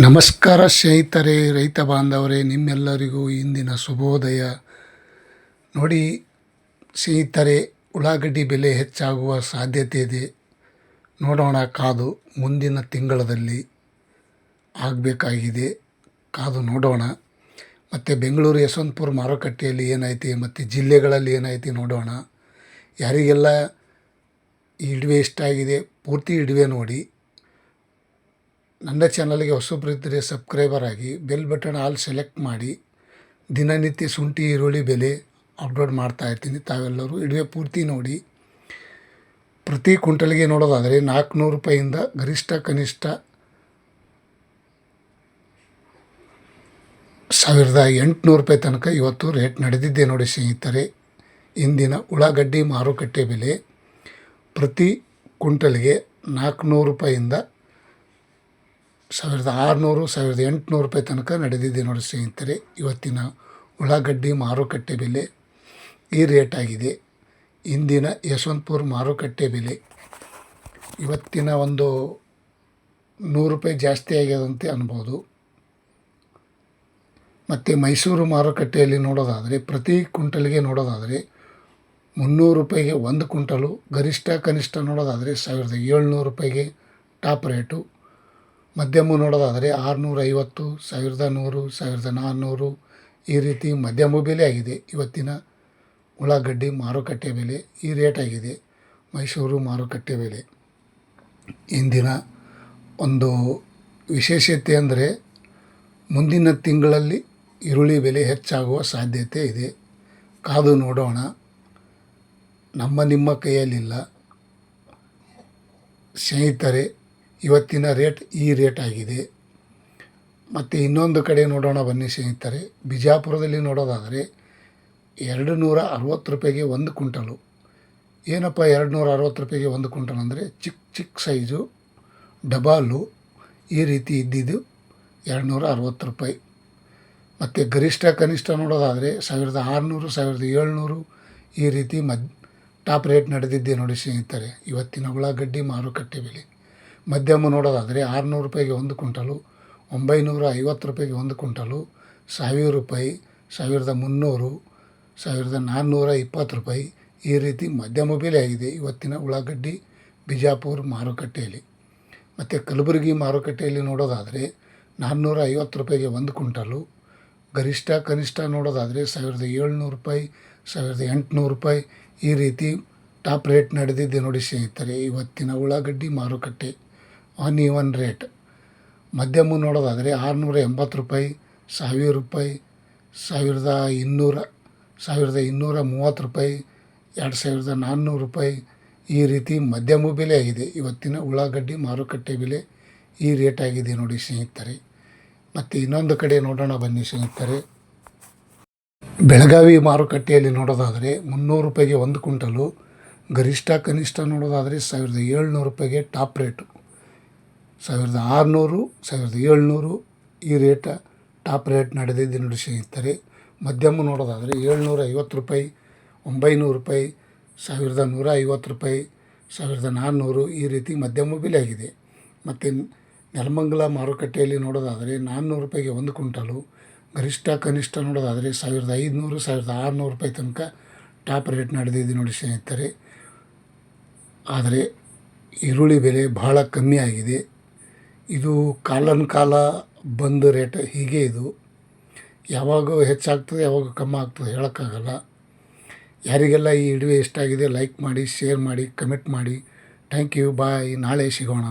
ನಮಸ್ಕಾರ ಸ್ನೇಹಿತರೆ, ರೈತ ಬಾಂಧವರೇ, ನಿಮ್ಮೆಲ್ಲರಿಗೂ ಇಂದಿನ ಶುಭೋದಯ. ನೋಡಿ ಸ್ನೇಹಿತರೆ, ಉಳ್ಳಾಗಡ್ಡಿ ಬೆಲೆ ಹೆಚ್ಚಾಗುವ ಸಾಧ್ಯತೆ ಇದೆ. ನೋಡೋಣ ಕಾದು ಮುಂದಿನ ತಿಂಗಳಲ್ಲಿ ಆಗಬೇಕಾಗಿದೆ. ಕಾದು ನೋಡೋಣ. ಮತ್ತು ಬೆಂಗಳೂರು ಯಶವಂತಪುರ ಮಾರುಕಟ್ಟೆಯಲ್ಲಿ ಏನೈತಿ ಮತ್ತು ಜಿಲ್ಲೆಗಳಲ್ಲಿ ಏನೈತಿ ನೋಡೋಣ. ಯಾರಿಗೆಲ್ಲ ಇಡುವೆ ಇಷ್ಟ ಆಗಿದೆ, ಪೂರ್ತಿ ಇಡುವೆ ನೋಡಿ. ನನ್ನ ಚಾನಲ್ಗೆ ಹೊಸಬ್ರು ಇದ್ದರೆ ಸಬ್ಸ್ಕ್ರೈಬರ್ ಆಗಿ, ಬೆಲ್ ಬಟನ್ ಆಲ್ ಸೆಲೆಕ್ಟ್ ಮಾಡಿ, ದಿನನಿತ್ಯ ಶುಂಠಿ, ಈರುಳ್ಳಿ ಬೆಲೆ ಅಪ್ಲೋಡ್ ಮಾಡ್ತಾ ಇರ್ತೀನಿ. ತಾವೆಲ್ಲರೂ ಇಡುವೆ ಪೂರ್ತಿ ನೋಡಿ. ಪ್ರತಿ ಕ್ವಿಂಟಲ್ಗೆ ನೋಡೋದಾದರೆ ನಾಲ್ಕುನೂರು ರೂಪಾಯಿಯಿಂದ ಗರಿಷ್ಠ ಕನಿಷ್ಠ ಸಾವಿರದ ಎಂಟುನೂರು ರೂಪಾಯಿ ತನಕ ಇವತ್ತು ರೇಟ್ ನಡೆದಿದ್ದೆ ನೋಡಿ ಸ್ನೇಹಿತರೆ. ಇಂದಿನ ಉಳ್ಳಾಗಡ್ಡಿ ಮಾರುಕಟ್ಟೆ ಬೆಲೆ ಪ್ರತಿ ಕ್ವಿಂಟಲ್ಗೆ ನಾಲ್ಕುನೂರು ರೂಪಾಯಿಂದ ಸಾವಿರದ ಆರುನೂರು, ಸಾವಿರದ ಎಂಟುನೂರು ರೂಪಾಯಿ ತನಕ ನಡೆದಿದೆ ನೋಡಿ ಸ್ನೇಹಿತರೆ. ಇವತ್ತಿನ ಉಳ್ಳಾಗಡ್ಡಿ ಮಾರುಕಟ್ಟೆ ಬೆಲೆ ಈ ರೇಟ್ ಆಗಿದೆ. ಇಂದಿನ ಯಶವಂತಪುರ ಮಾರುಕಟ್ಟೆ ಬೆಲೆ ಇವತ್ತಿನ ಒಂದು ನೂರು ರೂಪಾಯಿ ಜಾಸ್ತಿ ಆಗ್ಯದಂತೆ ಅನ್ಬೋದು. ಮತ್ತು ಮೈಸೂರು ಮಾರುಕಟ್ಟೆಯಲ್ಲಿ ನೋಡೋದಾದರೆ, ಪ್ರತಿ ಕುಂಟಲ್ಗೆ ನೋಡೋದಾದರೆ ಮುನ್ನೂರು ರೂಪಾಯಿಗೆ ಒಂದು ಕುಂಟಲು ಗರಿಷ್ಠ ಕನಿಷ್ಠ ನೋಡೋದಾದರೆ ಸಾವಿರದ ಏಳ್ನೂರು ರೂಪಾಯಿಗೆ ಟಾಪ್ ರೇಟು. ಮಧ್ಯಮ ನೋಡೋದಾದರೆ ಆರುನೂರ ಐವತ್ತು ಸಾವಿರದ ನೂರು, ಸಾವಿರದ ನಾನ್ನೂರು ಈ ರೀತಿ ಮಧ್ಯಮ ಬೆಲೆ ಆಗಿದೆ. ಇವತ್ತಿನ ಉಳ್ಳಾಗಡ್ಡಿ ಮಾರುಕಟ್ಟೆ ಬೆಲೆ ಈ ರೇಟ್ ಆಗಿದೆ. ಮೈಸೂರು ಮಾರುಕಟ್ಟೆ ಬೆಲೆ. ಇಂದಿನ ಒಂದು ವಿಶೇಷತೆ ಅಂದರೆ ಮುಂದಿನ ತಿಂಗಳಲ್ಲಿ ಈರುಳ್ಳಿ ಬೆಲೆ ಹೆಚ್ಚಾಗುವ ಸಾಧ್ಯತೆ ಇದೆ. ಕಾದು ನೋಡೋಣ. ನಮ್ಮ ನಿಮ್ಮ ಕೈಯಲ್ಲಿಲ್ಲ. ಸ್ನೇಹಿತರೆ ಇವತ್ತಿನ ರೇಟ್ ಈ ರೇಟ್ ಆಗಿದೆ. ಮತ್ತು ಇನ್ನೊಂದು ಕಡೆ ನೋಡೋಣ ಬನ್ನಿ ಸ್ನೇಹಿತರೆ. ಬಿಜಾಪುರದಲ್ಲಿ ನೋಡೋದಾದರೆ ಎರಡು ನೂರ ಅರವತ್ತು ರೂಪಾಯಿಗೆ ಒಂದು ಕುಂಟಲು ಏನಪ್ಪ ಎರಡು ನೂರ ಅರವತ್ತು ರೂಪಾಯಿಗೆ ಒಂದು ಕುಂಟಲ್ ಅಂದರೆ ಚಿಕ್ಕ ಚಿಕ್ಕ ಸೈಜು, ಡಬಾಲು ಈ ರೀತಿ ಇದ್ದಿದ್ದು ಎರಡು ನೂರ ಅರವತ್ತು ರೂಪಾಯಿ. ಮತ್ತು ಗರಿಷ್ಠ ಕನಿಷ್ಠ ನೋಡೋದಾದರೆ ಸಾವಿರದ ಆರುನೂರು, ಸಾವಿರದ ಏಳ್ನೂರು ಈ ರೀತಿ ಮದ್ ಟಾಪ್ ರೇಟ್ ನಡೆದಿದ್ದೆ ನೋಡಿ ಸ್ನೇಹಿತರೆ. ಇವತ್ತಿನ ಉಳ್ಳಾಗಡ್ಡಿ ಮಾರುಕಟ್ಟೆ ಬೆಲೆ. ಮಧ್ಯಮ ನೋಡೋದಾದರೆ ಆರುನೂರು ರೂಪಾಯಿಗೆ ಒಂದು ಕುಂಟಲು ಒಂಬೈನೂರ ಐವತ್ತು ರೂಪಾಯಿಗೆ ಒಂದು ಕುಂಟಲು ಸಾವಿರ ರೂಪಾಯಿ, ಸಾವಿರದ ಮುನ್ನೂರು, ಸಾವಿರದ ನಾನ್ನೂರ ಇಪ್ಪತ್ತು ರೂಪಾಯಿ ಈ ರೀತಿ ಮಧ್ಯಮ ಬೆಲೆ ಆಗಿದೆ ಇವತ್ತಿನ ಉಳ್ಳಾಗಡ್ಡಿ, ಬಿಜಾಪುರ ಮಾರುಕಟ್ಟೆಯಲ್ಲಿ. ಮತ್ತು ಕಲಬುರಗಿ ಮಾರುಕಟ್ಟೆಯಲ್ಲಿ ನೋಡೋದಾದರೆ ನಾನ್ನೂರ ಐವತ್ತು ರೂಪಾಯಿಗೆ ಒಂದು ಕುಂಟಲು ಗರಿಷ್ಠ ಕನಿಷ್ಠ ನೋಡೋದಾದರೆ ಸಾವಿರದ ಏಳ್ನೂರು ರೂಪಾಯಿ, ಸಾವಿರದ ಎಂಟುನೂರು ರೂಪಾಯಿ ಈ ರೀತಿ ಟಾಪ್ ರೇಟ್ ನಡೆದಿದ್ದೆ ನೋಡಿ ಸ್ನೇಹಿತರೆ, ಇವತ್ತಿನ ಉಳ್ಳಾಗಡ್ಡಿ ಮಾರುಕಟ್ಟೆ. ಆನ್ ಈವನ್ ರೇಟ್ ಮಧ್ಯಮ ನೋಡೋದಾದರೆ ಆರುನೂರ ಎಂಬತ್ತು ರೂಪಾಯಿ, ಸಾವಿರ ರೂಪಾಯಿ, ಸಾವಿರದ ಇನ್ನೂರ ಸಾವಿರದ ಇನ್ನೂರ ಮೂವತ್ತು ರೂಪಾಯಿ, ಎರಡು ಸಾವಿರದ ನಾನ್ನೂರು ರೂಪಾಯಿ. ಈ ರೀತಿ ಮಧ್ಯಮ ಬೆಲೆ ಆಗಿದೆ. ಇವತ್ತಿನ ಉಳ್ಳಾಗಡ್ಡಿ ಮಾರುಕಟ್ಟೆ ಬೆಲೆ ಈ ರೇಟ್ ಆಗಿದೆ ನೋಡಿ ಸ್ನೇಹಿತರೆ. ಮತ್ತು ಇನ್ನೊಂದು ಕಡೆ ನೋಡೋಣ ಬನ್ನಿ ಸ್ನೇಹಿತರೆ. ಬೆಳಗಾವಿ ಮಾರುಕಟ್ಟೆಯಲ್ಲಿ ನೋಡೋದಾದರೆ ಮುನ್ನೂರು ರೂಪಾಯಿಗೆ ಒಂದು ಕ್ವಿಂಟಲು, ಗರಿಷ್ಠ ಕನಿಷ್ಠ ನೋಡೋದಾದರೆ ಸಾವಿರದ ಏಳ್ನೂರು ರೂಪಾಯಿಗೆ ಟಾಪ್ ರೇಟು. ಸಾವಿರದ ಆರುನೂರು, ಸಾವಿರದ ಏಳ್ನೂರು ಈ ರೇಟ ಟಾಪ್ ರೇಟ್ ನಡೆದಿದ್ದು ನೋಡಿ ಸ್ನೇಹಿತರೆ. ಮಧ್ಯಮ ನೋಡೋದಾದರೆ ಏಳ್ನೂರ ಐವತ್ತು ರೂಪಾಯಿ, ಒಂಬೈನೂರು ರೂಪಾಯಿ, ಸಾವಿರದ ನೂರ ಐವತ್ತು ರೂಪಾಯಿ, ಸಾವಿರದ ನಾನ್ನೂರು ಈ ರೀತಿ ಮಧ್ಯಮ ಬೆಲೆ ಆಗಿದೆ. ಮತ್ತು ನೆಲಮಂಗಲ ಮಾರುಕಟ್ಟೆಯಲ್ಲಿ ನೋಡೋದಾದರೆ ನಾನ್ನೂರು ರೂಪಾಯಿಗೆ ಒಂದು ಕುಂಟಲು ಗರಿಷ್ಠ ಕನಿಷ್ಠ ನೋಡೋದಾದರೆ ಸಾವಿರದ ಐದುನೂರು, ಸಾವಿರದ ಆರುನೂರು ರೂಪಾಯಿ ತನಕ ಟಾಪ್ ರೇಟ್ ನಡೆದಿದ್ದು ನೋಡಿ ಸ್ನೇಹಿತರೆ. ಆದರೆ ಈರುಳ್ಳಿ ಬೆಲೆ ಬಹಳ ಕಮ್ಮಿ ಆಗಿದೆ. ಇದು ಕಾಲನ ಕಾಲ ಬಂದ ರೇಟ್ ಹೀಗೆ ಇದು. ಯಾವಾಗ ಹೆಚ್ಚಾಗ್ತದೆ, ಯಾವಾಗ ಕಮ್ಮಿ ಆಗ್ತದೆ ಹೇಳೋಕ್ಕಾಗಲ್ಲ. ಯಾರಿಗೆಲ್ಲ ಈ ವಿಡಿಯೋ ಇಷ್ಟ ಆಗಿದೆ ಲೈಕ್ ಮಾಡಿ ಶೇರ್ ಮಾಡಿ ಕಮೆಂಟ್ ಮಾಡಿ. ಥ್ಯಾಂಕ್ ಯು ಬಾಯ್ ನಾಳೆ ಸಿಗೋಣ.